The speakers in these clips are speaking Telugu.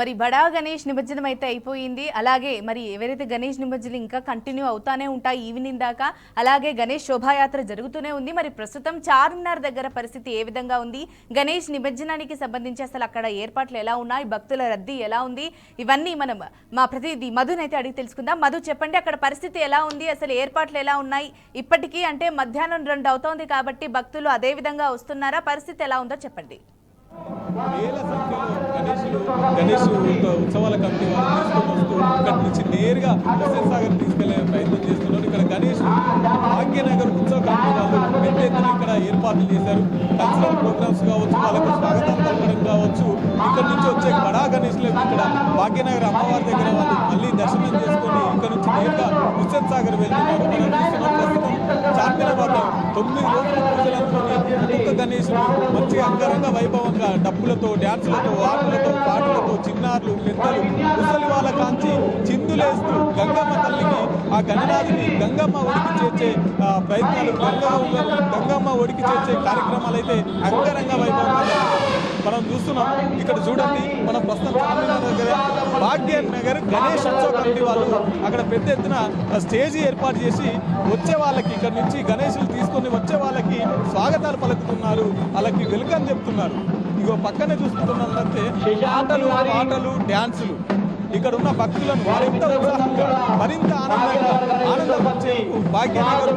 మరి బడా గణేష్ నిమజ్జనం అయితే అయిపోయింది. అలాగే మరి ఎవరైతే గణేష్ నిమజ్జనం ఇంకా కంటిన్యూ అవుతానే ఉంటాయి ఈవినింగ్ దాకా అలాగే గణేష్ శోభాయాత్ర జరుగుతూనే ఉంది. మరి ప్రస్తుతం చార్మినార్ దగ్గర పరిస్థితి ఏ విధంగా ఉంది? గణేష్ నిమజ్జనానికి సంబంధించి అసలు అక్కడ ఏర్పాట్లు ఎలా ఉన్నాయి? భక్తుల రద్దీ ఎలా ఉంది? ఇవన్నీ మనం మా ప్రతినిధి మధునైతే అడిగి తెలుసుకుందాం. మధు చెప్పండి అక్కడ పరిస్థితి ఎలా ఉంది? అసలు ఏర్పాట్లు ఎలా ఉన్నాయి? ఇప్పటికీ అంటే మధ్యాహ్నం రెండు అవుతోంది కాబట్టి భక్తులు అదే విధంగా వస్తున్నారా? పరిస్థితి ఎలా ఉందో చెప్పండి. వేల సంఖ్యలో గణేషులు గణేష్ ఉత్సవాల కమిటీ వాళ్ళు తీసుకొని వస్తూ ఇక్కడి నుంచి నేరుగా హుసేన్ సాగర్ తీసుకెళ్ళే ప్రయత్నం చేస్తున్నారు. ఇక్కడ గణేష్ భాగ్యనగర్ ఉత్సవ కమిటీ వాళ్ళు పెద్ద ఎత్తున ఇక్కడ ఏర్పాట్లు చేశారు. కల్చరల్ ప్రోగ్రామ్స్ కావచ్చు వాళ్ళకు స్వాగతం పలకడం కావచ్చు ఇక్కడ నుంచి వచ్చే బడా గణేష్లకు ఇక్కడ భాగ్యనగర్ అమ్మవారి దగ్గర వాళ్ళు మళ్ళీ దర్శనం చేసుకొని ఇక్కడ నుంచి నేరుగా హుసేన్ సాగర్ వెళ్తున్నారు తొమ్మిది రోజుల పూజలనుకుని ఒక్కొక్క గణేశుడు మంచిగా అంగరంగ వైభవంగా డప్పులతో డ్యాన్సులతో ఆటలతో పాటలతో చిన్నారులు పెద్దలు ముసలి వాళ్ళ కాంచి చిందులేస్తూ గంగమ్మ తల్లిని ఆ గణరాజుని గంగమ్మ ఒడికి చేర్చే ప్రయత్నాలు గంగమ్మ గంగమ్మ ఒడికి చేర్చే కార్యక్రమాలు అయితే అంగరంగ వైభవంగా మనం చూస్తున్నాం. ఇక్కడ చూడండి మనం ప్రస్తుతం చార్మినార్ దగ్గర భాగ్యన్ నగర్ గణేష్ ఉత్సవ కమిటీ వాళ్ళు అక్కడ పెద్ద ఎత్తున స్టేజ్ ఏర్పాటు చేసి వచ్చే వాళ్ళకి ఇక్కడ నుంచి గణేషులు తీసుకొని వచ్చే వాళ్ళకి స్వాగతాలు పలుకుతున్నారు. వాళ్ళకి వెల్కమ్ చెప్తున్నారు. ఇగో పక్కనే చూసుకుంటున్నారంటే ఆటలు పాటలు డ్యాన్సులు. ఇక్కడ ఉన్న భక్తులను మరింత ఉత్సాహంగా మరింత ఆనందంగా భాగ్యనగర్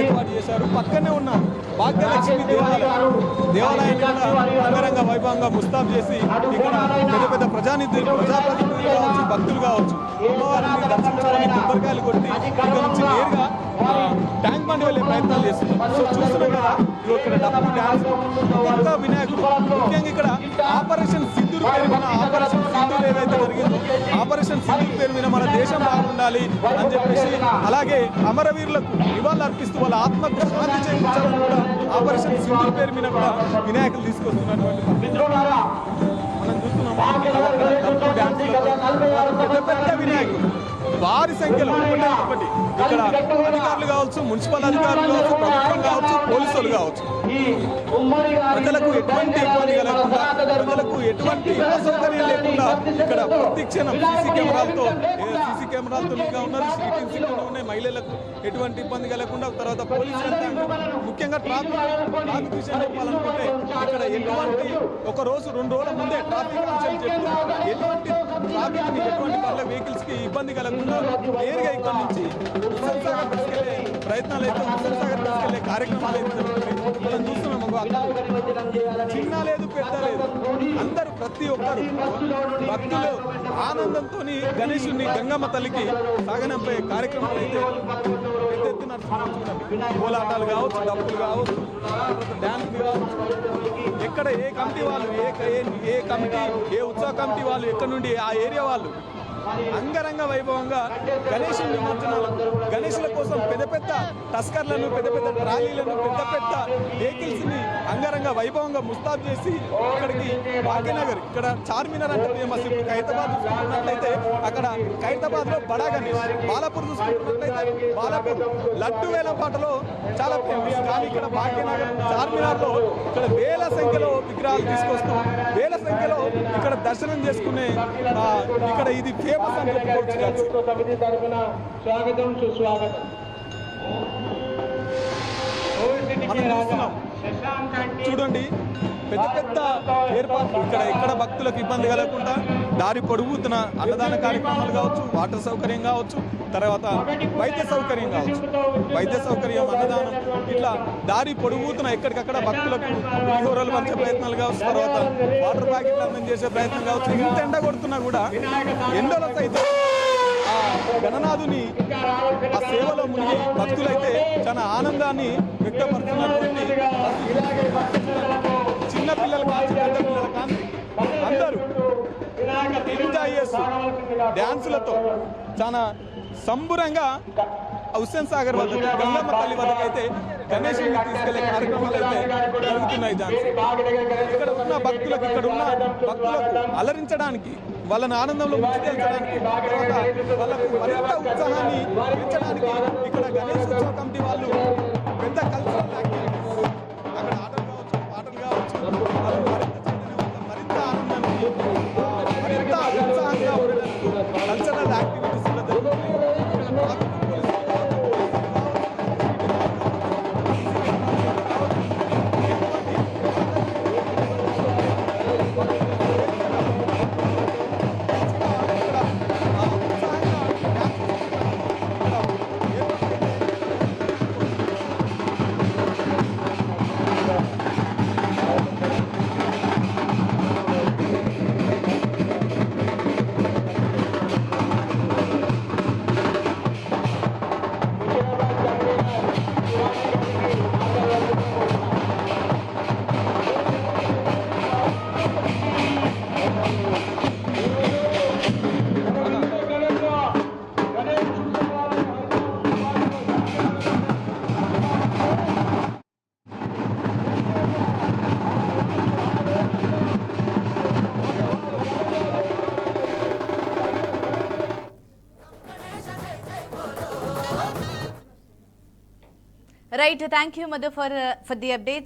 ఏర్పాటు చేశారు. పక్కనే ఉన్న భాగ్యలక్ష్మి దేవాలయం దేవాలయాన్ని కూడా అంగరంగ వైభవంగా ముస్తాబ్ చేసి ఇక్కడ పెద్ద పెద్ద ప్రజానిధులు ప్రజాప్రతినిధులు కావచ్చు భక్తులు కావచ్చు అమ్మవారిని దర్శించుకొని కొబ్బరికాయలు కొట్టి ఇక్కడ నుంచి నేరుగా ట్యాంక్ బండ్ వెళ్ళే ప్రయత్నాలు చేస్తున్నారు. సో చూస్తున్నాం కదా ఇక్కడ డబ్బు డ్యాన్స్ ఒక్కొక్క వినాయకుడు ముఖ్యంగా ఇక్కడ దేశం బాగుండాలి అని చెప్పేసి అలాగే అమరవీరులకు నివాళులు అర్పిస్తూ వాళ్ళ ఆత్మకు శాంతి చేకూర్చాలని కూడా ఆపరేషన్ సింధూర్ పేరు మీద కూడా వినాయకులు తీసుకొస్తున్నటువంటి. మనం చూస్తున్నాం పెద్ద పెద్ద వినాయకులు భారీ సంఖ్యలో ఒకటే ఒకటి ఇక్కడ అధికారులు కావచ్చు మున్సిపల్ అధికారులు కావచ్చు ప్రభుత్వం కావచ్చు పోలీసులు కావచ్చు. ప్రజలకు ఎటువంటి ఇబ్బంది కలగకుండా ప్రజలకు ఎటువంటి అసౌకర్యం లేకుండా ఇక్కడ ప్రతి క్షణం సీసీ కెమెరాలతో సీసీ కెమెరాలతో ఇంకా ఉన్నారు సీటింగ్ సిగ్నల్ ఉన్నాయి. మహిళలకు ఎటువంటి ఇబ్బంది కలగకుండా తర్వాత పోలీసు యంత్రాంగం ముఖ్యంగా ట్రాఫిక్ ట్రాఫిక్ విషయం చెప్పాలనుకుంటే ఇక్కడ ఎటువంటి ఒక రోజు రెండు రోజుల ముందే ట్రాఫిక్ అంశాలు చెప్పి ఎటువంటి ట్రాఫిక్ ఎటువంటి వాళ్ళ వెహికల్స్కి ఇబ్బంది కలగకుండా నేరుగా ఇక్కడ నుంచి హుస్సేన్ సాగర్ తీసుకెళ్ళే ప్రయత్నాలు అయితే హుస్సేన్ సాగర్ తీసుకెళ్ళే కార్యక్రమాలు అయితే మనం చూస్తున్నాం చిన్న లేదు పెద్ద లేదు. అందరూ ప్రతి ఒక్కరు భక్తులు ఆనందంతో గణేశుని గంగమ్మ తల్లికి సాగనంపే కార్యక్రమాలు అయితే పెద్ద ఎత్తున కోలాటాలు కావచ్చు డప్పులు కావచ్చు డ్యాన్స్ కావచ్చు. ఎక్కడ ఏ కమిటీ వాళ్ళు? ఏ ఏ- కమిటీ? ఏ ఉత్సవ కమిటీ వాళ్ళు? ఎక్కడ నుండి? ఆ ఏరియా వాళ్ళు? అంగరంగ వైభవంగా గణేష్ నిమజ్జనాలు గణేషుల కోసం పెద్ద పెద్ద టస్కర్లను పెద్ద పెద్ద ట్రాలీలను పెద్ద పెద్ద వెహికల్స్ని అంగరంగ వైభవంగా ముస్తాబ్ చేసి ఇక్కడికి భాగ్యనగర్ ఇక్కడ చార్మినార్ అంటే ఫేమస్ ఇప్పుడు ఖైరతాబాద్ చూసుకున్నట్లయితే అక్కడ ఖైరతాబాద్లో బడా గణేష్ బాలాపూర్ చూసుకున్నట్లయితే బాలాపూర్ లడ్డు వేల పాటలో చాలా ఫేమస్ కానీ ఇక్కడ భాగ్యనగర్ చార్మినార్లో ఇక్కడ వేల సంఖ్యలో విగ్రహాలు తీసుకొస్తూ వేల సంఖ్యలో ఇక్కడ దర్శనం చేసుకునే ఇక్కడ ఇది ఫేమస్ సమితి తరఫున స్వాగతం సుస్వాగతం చూడండి. పెద్ద పెద్ద ఏర్పాట్లు ఇక్కడ ఎక్కడ భక్తులకు ఇబ్బంది కలగకుండా దారి పొడుగుతున్న అన్నదాన కార్యక్రమాలు కావచ్చు వాటర్ సౌకర్యం కావచ్చు తర్వాత వైద్య సౌకర్యం కావచ్చు. వైద్య సౌకర్యం అన్నదానం ఇట్లా దారి పొడుగుతున్న ఎక్కడికక్కడ భక్తులకు పులిహోరలు పంచే ప్రయత్నాలు కావచ్చు తర్వాత వాటర్ ప్యాకెట్లు అందం చేసే ప్రయత్నం కావచ్చు. ఇంత ఎండ కొడుతున్నా కూడా ఎండలో సైతం ఆ గణనాథుని ఆ సేవలో మునిగి భక్తులైతే చాలా ఆనందాన్ని వ్యక్తపరుస్తున్నటువంటి చిన్న పిల్లలు కాదు పెద్ద పిల్లలు కానీ అందరూ ఎంజాయ్ చేస్తూ డ్యాన్సులతో చాలా సంబురంగా హుస్సేన్ సాగర్ వద్ద గంగమ్మ తల్లి వద్దకు అయితే తీసుకెళ్ళే కార్యక్రమాలు అయితే జరుగుతున్నాయి ఇక్కడ ఉన్న భక్తులకు ఇక్కడ ఉన్న భక్తులకు అలరించడానికి వాళ్ళని ఆనందంలో ముందుకెళ్చడానికి వాళ్ళకు మరింత ఉత్సాహాన్ని పెంచడానికి ఇక్కడ గణేష్ ఉత్సవ కమిటీ వాళ్ళు పెద్ద cultural activity Thank you. Right, thank you, Madhu, for, uh, for the updates.